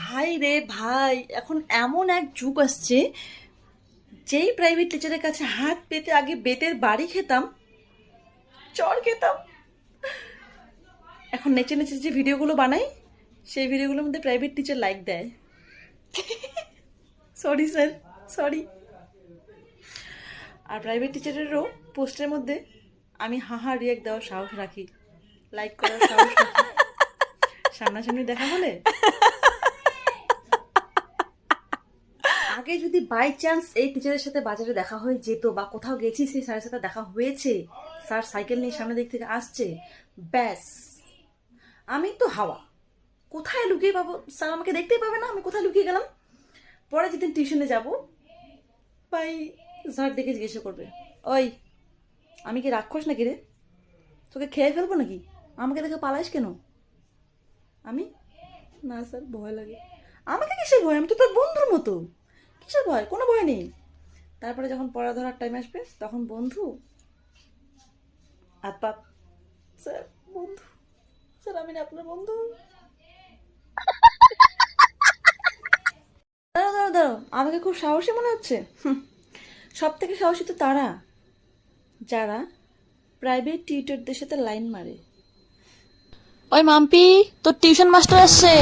ভাই রে ভাই, এখন এমন এক যুগ আসছে, যেই প্রাইভেট টিচারের কাছে হাত পেতে আগে বেতের বাড়ি খেতাম চর খেতাম। এখন নেচে নেচে যে ভিডিওগুলো বানাই, সেই ভিডিওগুলোর মধ্যে প্রাইভেট টিচার লাইক দেয়। সরি স্যার সরি আর প্রাইভেট টিচারেরও পোস্টের মধ্যে, আমি হাহা রিয়েক্ট দেওয়ার সাহস রাখি। লাইক করার সাহস সামনাসামনি দেখা হলে? আগে যদি বাই চান্স এই টিচারের সাথে বাজারে দেখা হয়ে যেত বা কোথাও গেছি, সেই স্যারের সাথে দেখা হয়েছে স্যার সাইকেল নিয়ে সামনের দিক থেকে আসছে, ব্যাস। আমি তো হাওয়া। কোথায় লুকিয়ে পাবো? স্যার আমাকে দেখতেই পাবে না, আমি কোথায় লুকিয়ে গেলাম? পরে যেদিন টিউশনে যাব, ভাই স্যার দেখে জিজ্ঞেস করবে, ওই, আমি কি রাক্ষস নাকি রে? তোকে খেয়ে ফেলব নাকি? আমাকে দেখে পালাইস কেন? আমি, না স্যার ভয় লাগে। আমাকে কিসের ভয়? আমি তো তোর বন্ধুর মতো। কিসের ভয়? কোনো ভয় নেই। তারপরে যখন পড়া ধরার টাইম আসবে তখন বন্ধু হাত পাত স্যার বন্ধু স্যার আমি না আপনার বন্ধু। দাঁড়াও দাঁড়াও দাঁড়াও আমাকে খুব সাহসী মনে হচ্ছে। সব থেকে সাহসী তো তারা যারা প্রাইভেট টিউটরদের সাথে লাইন মারে। ওই মাম্পি তোর টিউশন মাস্টার আসছে।